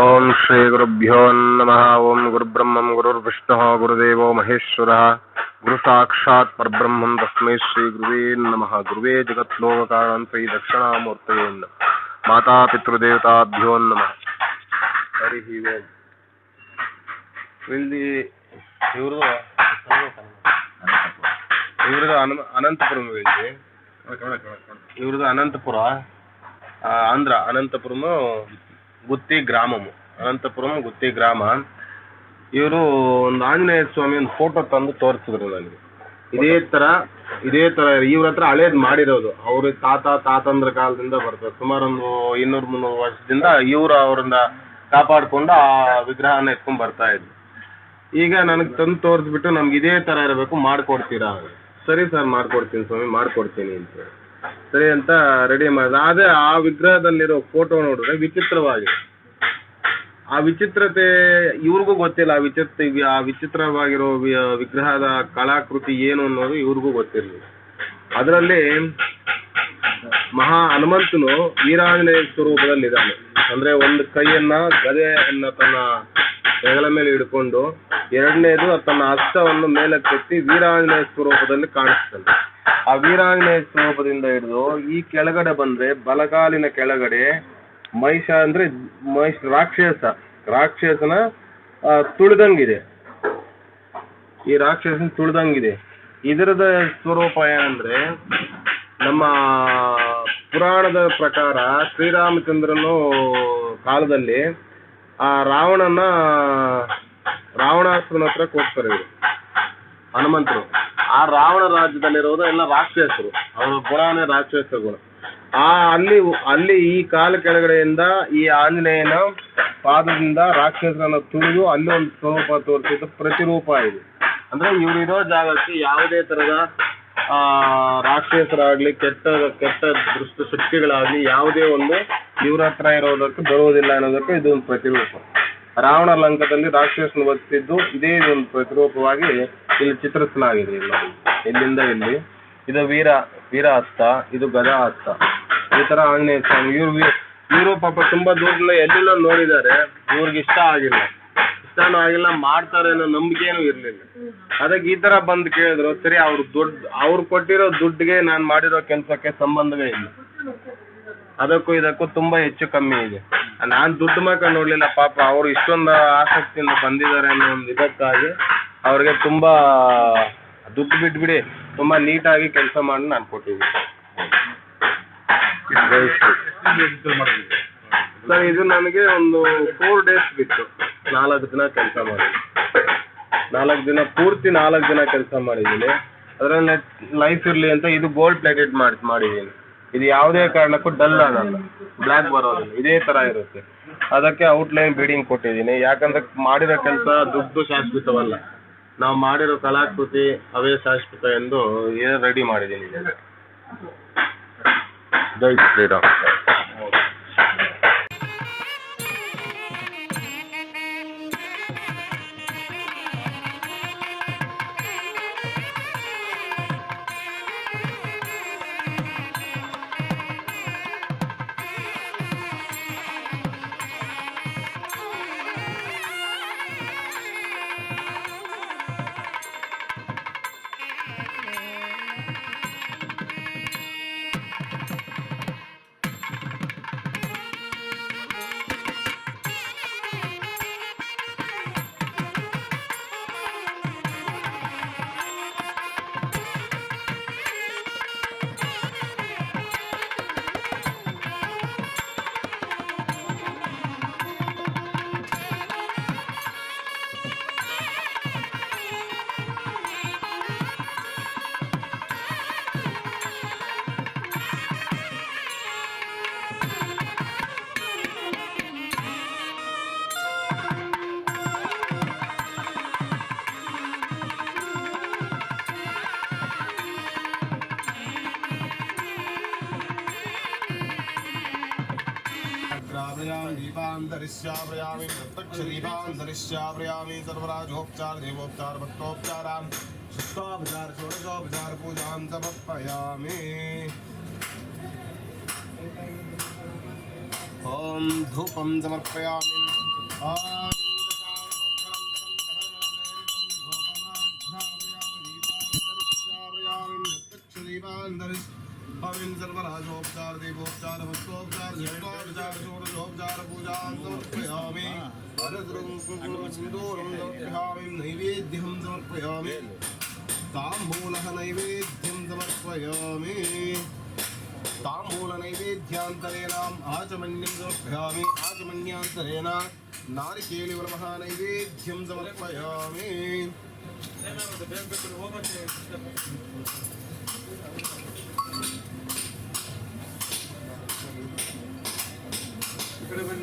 ಓಂ ಶ್ರೀ ಗುರುಭ್ಯೋ ನಮಃ ಓಂ ಗುರುಬ್ರಹ್ಮಂ ಗುರುರ್ವಿಷ್ಣುಃ ಗುರುದೇವೋ ಮಹೇಶ್ವರಃ ಗುರು ಸಾಕ್ಷಾತ್ ಪರಬ್ರಹ್ಮಂ ತಸ್ಮೈ ಶ್ರೀ ಗುರುವೇ ನಮಃ ಗುರುವೇ ಜಗತ್ಲೋಕಾರಣ ಶ್ರೀ ದಕ್ಷಿಣಾಮೂರ್ತಯೇ ಮಾತಾ ಪಿತೃದೇವತಾಭ್ಯೋ ನಮಃ ಹರಿ ಓಂ ಇಲ್ಲಿ ಇವ್ರದ್ದು ಇವ್ರದ್ದು ಅನ ಅನಂತಪುರ ಇದೆ ಇವ್ರದ್ದು ಅನಂತಪುರ ಆಂಧ್ರ ಅನಂತಪುರನು ಗುತ್ತಿ గ్రామము ಅನಂತಪುರಮ ಗುತ್ತಿ ಗ್ರಾಮ ಇವರು ಒಂದು ಆಂಜನೇಯ ಸ್ವಾಮಿ ಒಂದು ಫೋಟೋ ತಂದು ತೋರಿಸಿದ್ರು ನನಗೆ. ಇದೇ ತರ ಇದೇ ತರ ಇವ್ರ ಹತ್ರ ಹಳೇದು ಮಾಡಿರೋದು. ಅವ್ರ ತಾತ, ತಾತಂದ್ರ ಕಾಲದಿಂದ ಬರ್ತದೆ. ಸುಮಾರು ಒಂದು ಇನ್ನೂರು ಮುನ್ನೂರು ವರ್ಷದಿಂದ ಇವರು ಅವ್ರನ್ನ ಕಾಪಾಡಿಕೊಂಡು ಆ ವಿಗ್ರಹನ ಎತ್ಕೊಂಡು ಬರ್ತಾ ಇದ್ವಿ ಈಗ ನನಗೆ ತಂದು ತೋರಿಸ್ಬಿಟ್ಟು ನಮ್ಗೆ ಇದೇ ತರ ಇರಬೇಕು, ಮಾಡ್ಕೊಡ್ತೀರಾ? ಸರಿ ಸರ್, ಮಾಡ್ಕೊಡ್ತೀನಿ ಸ್ವಾಮಿ, ಮಾಡ್ಕೊಡ್ತೀನಿ ಅಂತ ಹೇಳಿ. ಸರಿ ಅಂತ ರೆಡಿ ಮಾಡಿದ. ಅದೇ ಆ ವಿಗ್ರಹದಲ್ಲಿರೋ ಫೋಟೋ ನೋಡಿದ್ರೆ ವಿಚಿತ್ರವಾಗಿದೆ ಆ ವಿಚಿತ್ರತೆ ಇವ್ರಿಗೂ ಗೊತ್ತಿಲ್ಲ. ಆ ವಿಚಿತ್ರ ಆ ವಿಚಿತ್ರವಾಗಿರೋ ವಿಗ್ರಹದ ಕಲಾಕೃತಿ ಏನು ಅನ್ನೋದು ಇವ್ರಿಗೂ ಗೊತ್ತಿರಲಿಲ್ಲ. ಅದರಲ್ಲಿ ಮಹಾ ಹನುಮಂತನು ವೀರಾಂಜನೇಯ ಸ್ವರೂಪದಲ್ಲಿದ್ದಾನೆ. ಅಂದ್ರೆ ಒಂದು ಕೈಯನ್ನ ಗದೆಯನ್ನ ತನ್ನ ಹೆಗಲ ಮೇಲೆ ಹಿಡ್ಕೊಂಡು ಎರಡನೇದು ತನ್ನ ಹಸ್ತವನ್ನು ಮೇಲಕ್ಕೆತ್ತಿ ವೀರಾಂಜನೇಯ ಸ್ವರೂಪದಲ್ಲಿ ಕಾಣಿಸ್ತಾನೆ. ಆ ಸ್ವರೂಪದಿಂದ ಹಿಡಿದು ಈ ಕೆಳಗಡೆ ಬಂದ್ರೆ ಬಲಗಾಲಿನ ಕೆಳಗಡೆ ಮಹಿಷ ಅಂದ್ರೆ ಮಹಿಷ ರಾಕ್ಷಸ. ರಾಕ್ಷಸನ ತುಳಿದಂಗಿದೆ. ಈ ರಾಕ್ಷಸನ ತುಳಿದಂಗಿದೆ. ಇದರದ ಸ್ವರೂಪ ಏನಂದ್ರೆ ನಮ್ಮ ಪುರಾಣದ ಪ್ರಕಾರ ಶ್ರೀರಾಮಚಂದ್ರನು ಕಾಲದಲ್ಲಿ ಆ ರಾವಣನ, ರಾವಣಾಸುರನ ಹತ್ರ ಕೊಡ್ತಾರೆ ಇವರು. ಹನುಮಂತರು. ಆ ರಾವಣ ರಾಜ್ಯದಲ್ಲಿರೋದು ಎಲ್ಲ ರಾಕ್ಷಸರು. ಅವರ ಗುಣನೇ ರಾಕ್ಷಸ ಗುಣ ಆ ಅಲ್ಲಿ ಅಲ್ಲಿ ಈ ಕಾಲ ಕೆಳಗಡೆಯಿಂದ ಈ ಆಂಜನೇಯನ ಪಾದದಿಂದ ರಾಕ್ಷಸರನ್ನ ತುಳಿದು ಅಲ್ಲಿ ಒಂದು ಸ್ವರೂಪ ತೋರಿಸಿದ್ದು ಪ್ರತಿರೂಪ ಇದೆ. ಅಂದ್ರೆ ಇವರಿರೋ ಜಾಗಕ್ಕೆ ಯಾವುದೇ ತರದ, ಆ, ರಾಕ್ಷಸರಾಗ್ಲಿ, ಕೆಟ್ಟ ಕೆಟ್ಟ ದುಷ್ಟ ಶಕ್ತಿಗಳಾಗ್ಲಿ ಯಾವುದೇ ಒಂದು ಇವ್ರ ಹತ್ರ ಇರೋದಕ್ಕೆ ಬರುವುದಿಲ್ಲ ಅನ್ನೋದಕ್ಕೆ ಇದೊಂದು ಪ್ರತಿರೂಪ. ರಾವಣ ಲಂಕದಲ್ಲಿ ರಾಕ್ಷಸನ ಬದುಕಿದ್ದು ಇದೇ ಒಂದು ಪ್ರತಿರೂಪವಾಗಿ ಇಲ್ಲಿ ಚಿತ್ರಿಸಲಾಗಿದೆ ಇಲ್ಲ. ಇಲ್ಲಿಂದ ಇಲ್ಲಿ. ಇದು ವೀರ ವೀರ ಹಸ್ತ ಇದು ಗದಾ ಹಸ್ತ ಈ ತರ ಆಂಜನೇಯ ಸ್ವಾಮಿ, ಇವ್ರು ಇವರು ಇವ್ರು ಪಾಪ ತುಂಬಾ ದೂರದಿಂದ ಎಲ್ಲೆಲ್ಲ ನೋಡಿದ್ದಾರೆ ಇವ್ರಿಗೆ ಇಷ್ಟ ಆಗಿಲ್ಲ. ಇಷ್ಟನೂ ಆಗಿಲ್ಲ, ಮಾಡ್ತಾರೆ ಅನ್ನೋ ನಂಬಿಕೆನೂ ಇರ್ಲಿಲ್ಲ. ಅದಕ್ಕೆ ಈ ತರ ಬಂದು ಕೇಳಿದ್ರು, ಸರಿ, ಅವ್ರು ದುಡ್ಡು, ಅವ್ರು ಕೊಟ್ಟಿರೋ ದುಡ್ಡಿಗೆ ನಾನು ಮಾಡಿರೋ ಕೆಲಸಕ್ಕೆ ಸಂಬಂಧವೇ ಇಲ್ಲ. ಅದಕ್ಕೂ ಇದಕ್ಕೂ ತುಂಬಾ ಹೆಚ್ಚು ಕಮ್ಮಿ ಇದೆ. ನಾನ್ ದುಡ್ಡು ಮಾತ್ರ ನೋಡ್ಲಿಲ್ಲ, ಪಾಪ ಅವ್ರು ಇಷ್ಟೊಂದು ಆಸಕ್ತಿಯಿಂದ ಬಂದಿದ್ದಾರೆ ಅನ್ನೋ ಒಂದು ಇದಕ್ಕಾಗಿ ಅವ್ರಿಗೆ ತುಂಬಾ ದುಡ್ಡು ಬಿಟ್ಬಿಡಿ, ತುಂಬಾ ನೀಟಾಗಿ ಕೆಲಸ ಮಾಡಿ ನಾನು ಕೊಟ್ಟಿದ್ದೀನಿ. ಸರ್ ಇದು ನನಗೆ ಒಂದು ಫೋರ್ ಡೇಸ್ ಬಿತ್ತು ನಾಲ್ಕು ದಿನ ಕೆಲಸ ಮಾಡಿ ನಾಲ್ಕು ದಿನ ಪೂರ್ತಿ ನಾಲ್ಕು ದಿನ ಕೆಲಸ ಮಾಡಿದ್ದೀನಿ. ಅದರಲ್ಲಿ ಲೈಫ್ ಇರಲಿ ಅಂತ ಇದು ಗೋಲ್ಡ್ ಪ್ಲೇಟೆಡ್ ಮಾಡಿ, ಮಾಡಿದ್ದೀನಿ. ಇದು ಯಾವುದೇ ಕಾರಣಕ್ಕೂ ಡಲ್ ಆಗಲ್ಲ. ಬ್ಲ್ಯಾಕ್ ಬರೋದಿಲ್ಲ. ಇದೇ ಥರ ಇರುತ್ತೆ. ಅದಕ್ಕೆ ಔಟ್ಲೈನ್ ಬೀಡಿಂಗ್ ಕೊಟ್ಟಿದ್ದೀನಿ. ಯಾಕಂದ್ರೆ ಮಾಡಿರೋ ಕೆಲಸ ದುಡ್ಡು ಶಾಶ್ವತವಲ್ಲ. ನಾವು ಮಾಡಿರೋ ಕಲಾಕೃತಿ ಅವೇ ಶಾಶ್ವತ ಎಂದು ರೆಡಿ ಮಾಡಿದ್ದೀನಿ. ಜೈ ಶ್ರೀರಾಮ್ प्रयावयामि दीपान्तरिष्याप्रयामि प्रत्यक्षदीपान्तरिष्याप्रयामि सर्वराजोपचार देवोपचार भक्तोपचारां शुद्धोपचार समर्पयामि। सर्वराजोपचार देवोपचार वस्त्रोपचार सर्वोपचार षोडशोपचार पूजां समर्पयामि सिन्दूरं समर्पयामि नैवेद्यं समर्पयामि ताम्बूलः नैवेद्यं समर्पयामि ताम्बूलनैवेद्यान्तरेणाम् आचमन्यं समर्पयामि आचमन्यान्तरेण नारिकेलिवरमः नैवेद्यं समर्पयामि ಪುರಾಣದ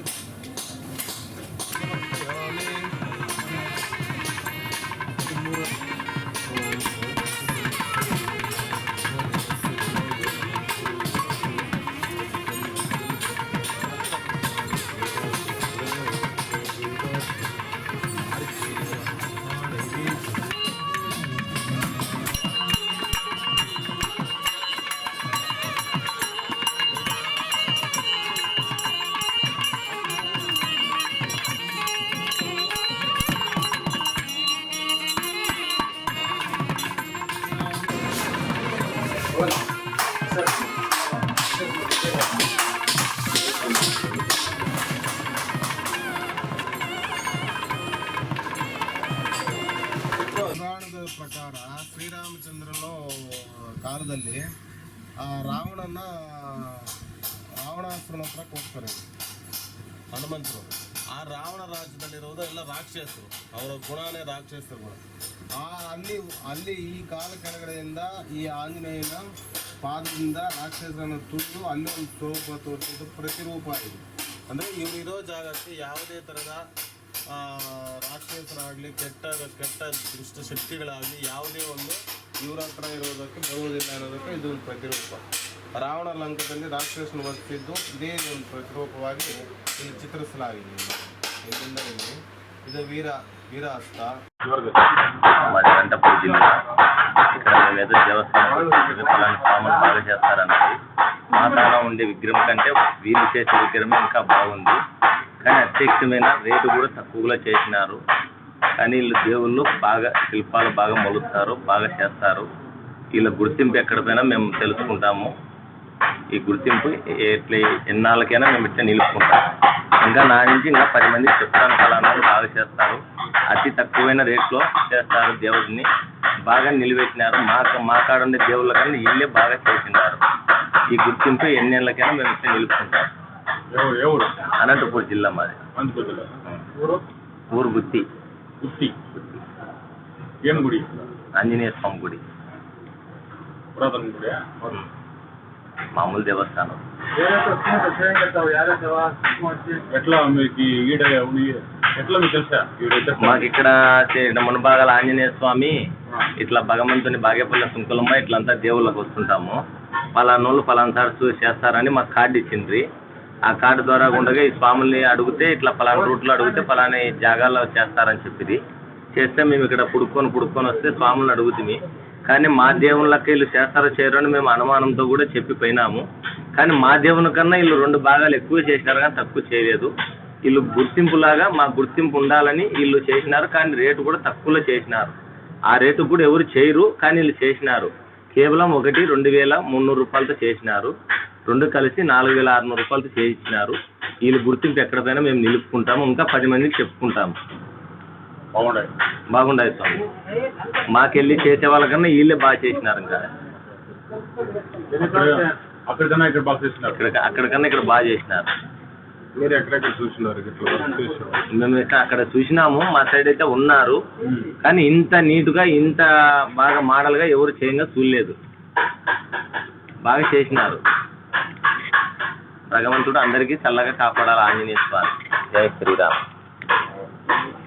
ಪ್ರಕಾರ ಶ್ರೀರಾಮಚಂದ್ರನು ಕಾಲದಲ್ಲಿ, ಆ ರಾವಣನ ರಾವಣಾಸುರನ ಹತ್ರ ಹೋಗ್ತಾರೆ ಹನುಮಂತರು. ಆ ರಾವಣ ರಾಜ್ಯದಲ್ಲಿರೋದು ಎಲ್ಲ ರಾಕ್ಷಸರು. ಅವರ ಗುಣನೇ ರಾಕ್ಷಸರು ಆ, ಅಲ್ಲಿ ಅಲ್ಲಿ ಈ ಕಾಲ ಕೆಳಗಡೆಯಿಂದ ಈ ಆಂಜನೇಯನ ಪಾದದಿಂದ ರಾಕ್ಷಸರನ್ನು ತುಳಿದು ಅಲ್ಲಿ ಒಂದು ಸ್ವರೂಪ ತೋರಿಸಿದ್ದು ಪ್ರತಿರೂಪ ಇದು. ಅಂದರೆ ಇವರು ಇರೋ ಜಾಗಕ್ಕೆ ಯಾವುದೇ ಥರದ ರಾಕ್ಷಸರಾಗಲಿ ಕೆಟ್ಟ ಕೆಟ್ಟ ದುಷ್ಟ ಶಕ್ತಿಗಳಾಗಲಿ ಯಾವುದೇ ಒಂದು ಇವ್ರ ಹತ್ರ ಇರೋದಕ್ಕೆ ಬರುವುದಿಲ್ಲ ಅನ್ನೋದಕ್ಕೆ ಇದು ಒಂದು ಪ್ರತಿರೂಪ ರಾವಣ ಲಂಕದಲ್ಲಿ ರಾಕ್ಷಸನ ವರ್ತಿದ್ದು ಇದೇ ಒಂದು ಪ್ರತಿರೂಪವಾಗಿ ಇಲ್ಲಿ ಚಿತ್ರಿಸಲಾಗಿದೆ ಇಲ್ಲಿಂದ ಇಲ್ಲಿ ಇದು ವೀರ ವೀರಹಸ್ತ మాది అనంతపురం జిల్లా ఇక్కడ మేమేదో దేవస్థానం పలానా స్వాములు బాగా చేస్తారన్నది మా తాను ఉండే విగ్రహం కంటే వీళ్ళు చేసే విగ్రహమే ఇంకా బాగుంది కానీ అత్యక్షమైన రేటు కూడా తక్కువగా చేసినారు. కానీ వీళ్ళు దేవుళ్ళు బాగా శిల్పాలు బాగా మొలుస్తారు బాగా చేస్తారు. వీళ్ళ గుర్తింపు ఎక్కడపోయినా మేము తెలుసుకుంటాము. ఈ గుర్తింపు ఎట్లా ఎన్నాళ్ళకైనా మేము ఇట్లా నిలుపుకుంటాం. ఇంకా నా నుంచి ఇంకా పది మంది చెప్తాను కళానాలు బాగా చేస్తారు. అతి తక్కువైన రేట్లో చేస్తారు దేవుడిని. బాగా నిలబెట్టినారు మా మా కాడ ఉండే దేవుళ్ళ కన్నా వీళ్ళే బాగా చేసినారు. ఈ గుర్తింపు ఎన్నేళ్ళకైనా మేము ఇట్లా నిలుపుకుంటాం. ఎవరు ఎవరు? అనంతపూర్ జిల్లా మాది. ఊరు ఊరు గుత్తి. గుత్తి. ఏం గుడి? ఆంజనేయ స్వామి గుడి. పురాతన గుడి మామూలు దేవస్థానం. ఎట్లా మీకు ఈడ ఎట్లా మీకు తెలుసా? మాకు ఇక్కడ చే- మునబాగల ఆంజనేయ స్వామి ఇట్లా భగవంతుని బాగేపల్లి సుంకులమ్మ ఇట్లంతా దేవుళ్ళకి వస్తుంటాము. పలానోళ్ళు పలానా సార్ చూసి చేస్తారని మాకు కార్డు ఇచ్చిండ్రి. ఆ కార్డు ద్వారా ఉండగా ఈ స్వాముల్ని అడిగితే ఇట్లా పలానా రూట్లో అడిగితే ఫలానా జాగాల్లో చేస్తారని చెప్పింది. చేస్తే మేము ఇక్కడ పుడుక్కొని పుడుక్కొని వస్తే స్వాములను అడుగుతుంది కానీ మా దేవుళ్ళకి వీళ్ళు చేస్తారో చేయరు అని మేము అనుమానంతో కూడా చెప్పిపోయినాము. కానీ మా దేవుని కన్నా వీళ్ళు రెండు భాగాలు ఎక్కువ చేసినారు కానీ తక్కువ చేయలేదు. వీళ్ళు గుర్తింపులాగా మా గుర్తింపు ఉండాలని వీళ్ళు చేసినారు కానీ రేటు కూడా తక్కువలో చేసినారు. ఆ రేటు కూడా ఎవరు చేయరు కానీ వీళ్ళు చేసినారు. కేవలం ఒకటి రెండు వేల మున్నూరు రూపాయలతో చేసినారు. రెండు కలిసి నాలుగు వేల ఆరునూరు రూపాయలతో చేయించినారు. వీళ్ళు గుర్తింపు ఎక్కడికైనా మేము నిలుపుకుంటాము. ఇంకా పది మందికి చెప్పుకుంటాము. బాగుండాయి బాగుండాయి స్వామి. మాకెళ్ళి చేసే వాళ్ళకన్నా వీళ్ళే బాగా చేసినారు ఇంకా. అక్కడ అక్కడికన్నా ఇక్కడ బాగా చేస్తున్నారు ఇక్కడ అక్కడికన్నా ఇక్కడ బాగా చేసినారు. మీరు ఎక్కడెక్కడ చూసినారు చూసినారు? మేము ఇక్కడ అక్కడ చూసినాము. మా సైడ్ అయితే ఉన్నారు. కానీ ఇంత నీట్గా ఇంత బాగా మోడల్గా ఎవరు చేయంగా చూడలేదు. బాగా చేసినారు. భగవంతుడు అందరికీ చల్లగా కాపాడాలి. ఆంజనేయ స్వామి. జై శ్రీరామ్.